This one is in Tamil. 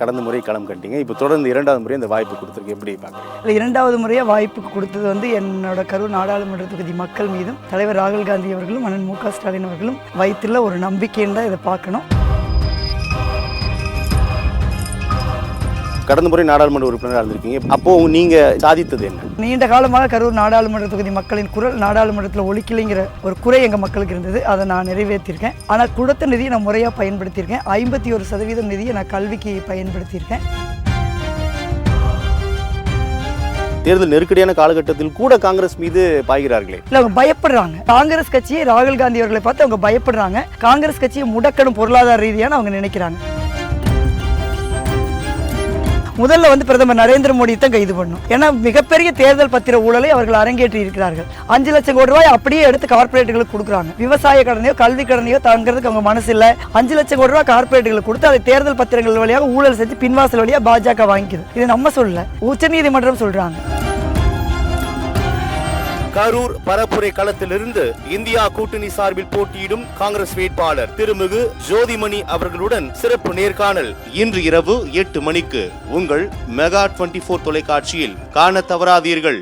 கடந்த முறை களம் கட்டிங்க இப்போ தொடர்ந்து இரண்டாவது முறை இந்த வாய்ப்பு கொடுத்துருக்கு. எப்படி பார்க்குறீங்க? இல்லை இரண்டாவது முறையாக வாய்ப்பு கொடுத்தது வந்து என்னோட கரூர் நாடாளுமன்ற தொகுதி மக்கள் மீதும் தலைவர் ராகுல் காந்தி அவர்களும் அண்ணன் மு க ஸ்டாலின் அவர்களும் வைத்துள்ள ஒரு நம்பிக்கைன்னு தான் இதை பார்க்கணும். கடந்த முறை நாடாளுமன்ற உறுப்பினராக இருந்திருக்கீங்க. அப்போ நீங்க சாதித்தது என்ன? நீண்ட காலமாக கரூர் நாடாளுமன்ற தொகுதி மக்களின் குரல் நாடாளுமன்றத்தில் ஒலிக்கலைங்கிற ஒரு குறை எங்கள் மக்களுக்கு இருந்தது. அதை நான் நிறைவேற்றியிருக்கேன் ஆனால் கொடுத்த நிதியை நான் முறையாக பயன்படுத்தியிருக்கேன். ஐம்பத்தி ஒரு சதவீதம் நிதியை நான் கல்விக்கு பயன்படுத்தியிருக்கேன். தேர்தல் நெருக்கடியான காலகட்டத்தில் கூட காங்கிரஸ் மீது பாய்கிறார்களே. இல்லை அவங்க பயப்படுறாங்க. காங்கிரஸ் கட்சியை ராகுல் காந்தி அவர்களை பார்த்து அவங்க பயப்படுறாங்க. காங்கிரஸ் கட்சியை முடக்கணும் பொருளாதார ரீதியான அவங்க நினைக்கிறாங்க. முதல்ல வந்து பிரதமர் நரேந்திர மோடி தான் கைது பண்ணும் ஏன்னா மிகப்பெரிய தேர்தல் பத்திர ஊழலை அவர்கள் அரங்கேற்றி இருக்கிறார்கள். அஞ்சு லட்சம் கோடி ரூபாய் அப்படியே எடுத்து கார்ப்பரேட்டுகளுக்கு கொடுக்குறாங்க. விவசாய கடனையோ கல்வி கடனையோ தாங்கிறதுக்கு அவங்க மனசு இல்லை. அஞ்சு லட்சம் கோடி ரூபாய் கார்ப்பரேட்டுகளுக்கு கொடுத்து அதை தேர்தல் பத்திரங்கள் வழியாக ஊழல் செஞ்சு பின்வாசல் வழியாக பாஜக வாங்கிக்குது. இது நம்ம சொல்லல உச்சநீதிமன்றம் சொல்றாங்க. கரூர் பரப்புரை களத்திலிருந்து இந்தியா கூட்டணி சார்பில் போட்டியிடும் காங்கிரஸ் வேட்பாளர் திருமிகு ஜோதிமணி அவர்களுடன் சிறப்பு நேர்காணல் இன்று இரவு எட்டு மணிக்கு உங்கள் மெகா டுவெண்ட்டி தொலைக்காட்சியில் காண தவறாதீர்கள்.